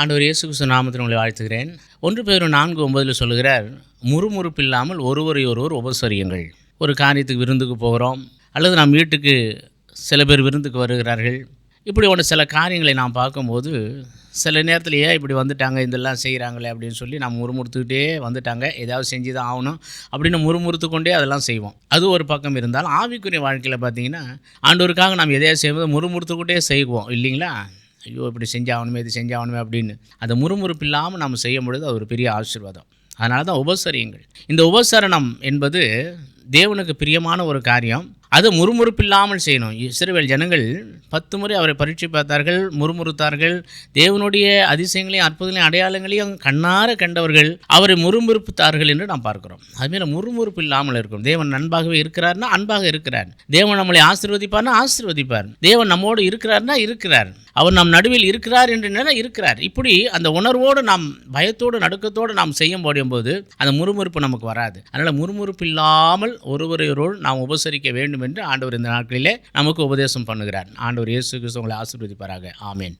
ஆண்டவர் இயேசு கிறிஸ்து நாமத்தில் உங்களை வாழ்த்துகிறேன். ஒன்று பேர் நான்கு ஒன்பதில் சொல்லுகிறார் முறுமுறுப்பு இல்லாமல் ஒருவரை ஒருவர் உபசரியுங்கள். ஒரு காரியத்துக்கு விருந்துக்கு போகிறோம் அல்லது நம் வீட்டுக்கு சில பேர் விருந்துக்கு வருகிறார்கள். இப்படி ஒன்று சில காரியங்களை நாம் பார்க்கும்போது சில நேரத்தில் ஏன் இப்படி வந்துட்டாங்க இதெல்லாம் செய்கிறாங்களே அப்படின்னு சொல்லி நம்ம முறுமுறுத்துக்கிட்டே வந்துட்டாங்க. ஏதாவது செஞ்சு தான் ஆகணும் அப்படின்னு முறுமுறுத்து கொண்டே அதெல்லாம் செய்வோம். அது ஒரு பக்கம் இருந்தாலும் ஆவிக்குரிய வாழ்க்கையில் பார்த்தீங்கன்னா ஆண்டோருக்காக நாம் எதையாவது செய்வது முறுமுறுத்துக்கிட்டே செய்வோம் இல்லைங்களா? ஐயோ இப்படி செஞ்சாகணுமே இது செஞ்சாகணுமே அப்படின்னு. அந்த முறுமுறுப்பு இல்லாமல் நம்ம செய்யும் பொழுது அது ஒரு பெரிய ஆசீர்வாதம். அதனால தான் உபசரியுங்கள். இந்த உபசரணம் என்பது தேவனுக்கு பிரியமான ஒரு காரியம். அது முறுமுறுப்பில்லாமல் செய்யணும். இஸ்ரவேல் ஜனங்கள் பத்து முறை அவரை பரீட்சை பார்த்தார்கள் முறுமுறுத்தார்கள். தேவனுடைய அதிசயங்களையும் அற்புதங்களையும் அடையாளங்களையும் கண்ணார கண்டவர்கள் அவரை முறுமுறுப்புத்தார்கள் என்று நாம் பார்க்கிறோம். அதுமாரி முறுமுறுப்பு இல்லாமல் இருக்கும். தேவன் அன்பாகவே இருக்கிறார்னா அன்பாக இருக்கிறார். தேவன் நம்மளை ஆசீர்வதிப்பார்னா ஆசீர்வதிப்பார். தேவன் நம்மோடு இருக்கிறார்னா இருக்கிறார். அவர் நம் நடுவில் இருக்கிறார் என்று நிலை இருக்கிறார். இப்படி அந்த உணர்வோடு நாம் பயத்தோடு நடுக்கத்தோடு நாம் செய்ய முடியும் போது அந்த முறுமுறுப்பு நமக்கு வராது. அதனால் முறுமுறுப்பு இல்லாமல் ஒருவரையொருவர் நாம் உபசரிக்க வேண்டும் என்று ஆண்டவர் இந்த நாட்களிலே நமக்கு உபதேசம் பண்ணுகிறார். ஆண்டவர் இயேசு கிறிஸ்து உங்களை ஆசீர்வதிப்பாராக. ஆமேன்.